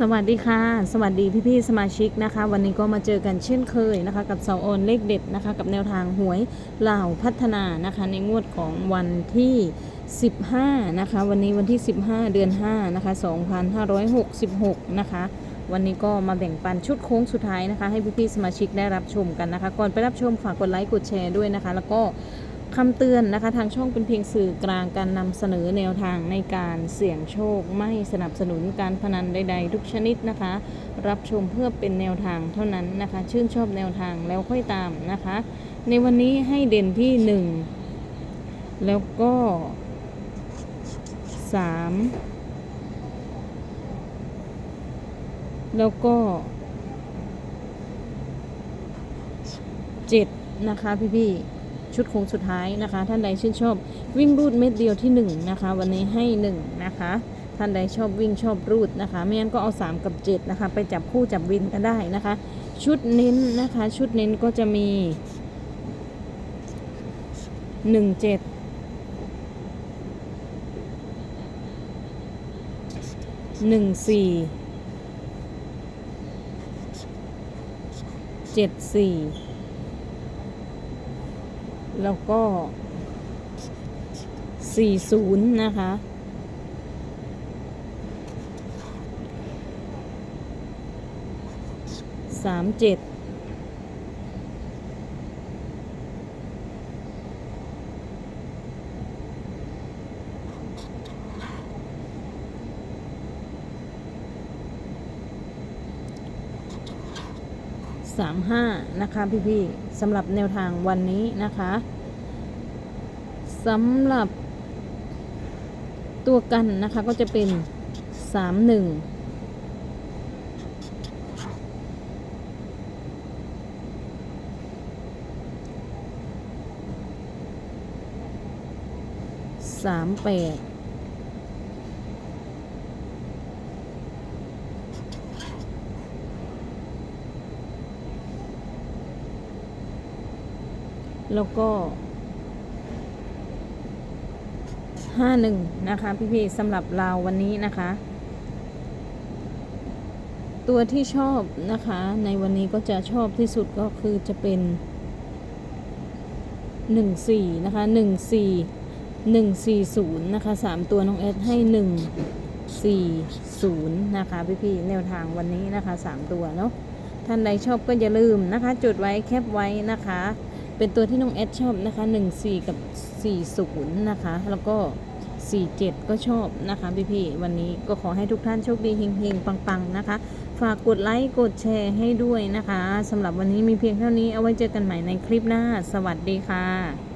สวัสดีค่ะ สวัสดีพี่ๆสมาชิกนะคะ วันนี้ก็มาเจอกันเช่นเคยนะคะ กับเสาโอนเลขเด็ดนะคะ กับแนวทางหวยเหล่าพัฒนานะคะ ในงวดของวันที่ 15 นะคะ วันนี้วันที่ 15 เดือน 5 นะคะ 2566 นะคะ วันนี้ก็มาแบ่งปันชุดโค้งสุดท้ายนะคะ ให้พี่ๆสมาชิกได้รับชมกันนะคะ ก่อนไปรับชมฝากกดไลค์กดแชร์ด้วยนะคะ แล้วก็ คำเตือนนะคะ ทางช่องเป็นเพียงสื่อกลางการนำเสนอแนวทางในการเสี่ยงโชค ไม่สนับสนุนการพนันใด ๆ ทุกชนิดนะคะ รับชมเพื่อเป็นแนวทางเท่านั้นนะคะ ชื่นชอบแนวทางแล้วค่อยตามนะคะ ในวันนี้ให้เด่นที่ 1 แล้วก็ 3 แล้วก็ 7 นะคะพี่ๆ ชุดโค้งสุดท้ายนะคะ ท่านใดชื่นชอบวิ่งรูดเม็ดเดียวที่ 1 นะคะ วันนี้ให้ 1 นะคะ ท่านใดชอบวิ่งชอบรูดนะคะ ไม่งั้นก็เอา 3 กับ 7 นะคะ ไปจับคู่จับวินกันได้นะคะ ชุดเน้นนะคะ ชุดเน้นก็จะมี 1 7 1 4 7 4 แล้วก็ 40 นะคะสามเจ็ดสามห้านะคะพี่ๆสำหรับแนวทางวันนี้นะคะสำหรับตัวกันนะคะก็จะเป็นสามหนึ่งสามแปด แล้วก็ห้าหนึ่งนะคะ พี่ๆสำหรับเราวันนี้นะคะ ตัวที่ชอบนะคะ ในวันนี้ก็จะชอบที่สุดก็คือจะเป็นหนึ่งสี่นะคะหนึ่งสี่หนึ่งสี่ศูนย์นะคะสามตัวน้องแอดให้หนึ่งสี่ศูนย์นะคะ พี่ๆแนวทางวันนี้นะคะสามตัวเนาะท่านใดชอบก็อย่าลืมนะคะ จดไว้แคปไว้นะคะ เป็นตัวที่น้องแอดชอบนะคะ 14 กับ 40 นะคะ แล้วก็ 47 ก็ชอบนะคะพี่พี่วันนี้ก็ขอให้ทุกท่านโชคดีเฮงๆ ปังๆ นะคะ ฝากกดไลค์กดแชร์ให้ด้วยนะคะสำหรับวันนี้มีเพียงเท่านี้เอาไว้เจอกันใหม่ในคลิปหน้า สวัสดีค่ะ